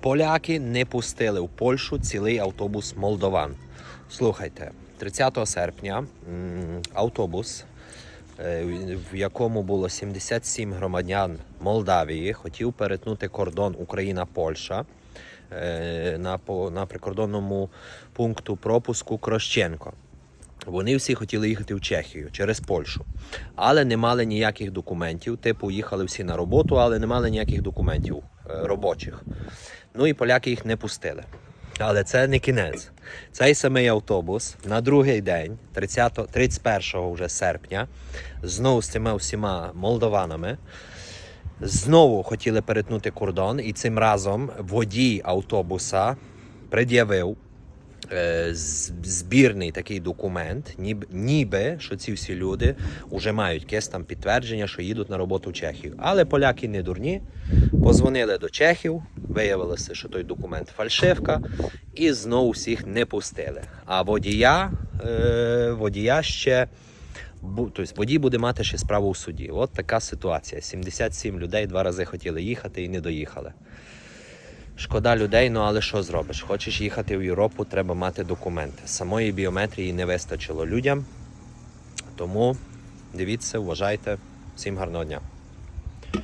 Поляки не пустили в Польщу цілий автобус молдован. Слухайте, 30 серпня автобус, е, в якому було 77 громадян Молдавії, хотів перетнути кордон Україна-Польща е, на, на прикордонному пункту пропуску Крощенко. Вони всі хотіли їхати в Чехію через Польщу, але не мали ніяких документів. Типу, їхали всі на роботу, але не мали ніяких документів е, робочих. Ну і поляки їх не пустили. Але це не кінець. Цей самий автобус на другий день, 30, 31 вже серпня, знову з цими всіма молдованами, знову хотіли перетнути кордон, і цим разом водій автобуса пред'явив е, збірний такий документ, ніби, ніби що ці всі люди вже мають якесь там підтвердження, що їдуть на роботу в Чехію. Але поляки не дурні, позвонили до чехів, виявилося, що той документ фальшивка, і знову всіх не пустили. А водія, е, водія ще. Тобто водій буде мати ще справу у суді. От така ситуація. 77 людей два рази хотіли їхати і не доїхали. Шкода людей, ну але що зробиш? Хочеш їхати в Європу, треба мати документи. Самої біометрії не вистачило людям. Тому дивіться, вважайте. Всім гарного дня.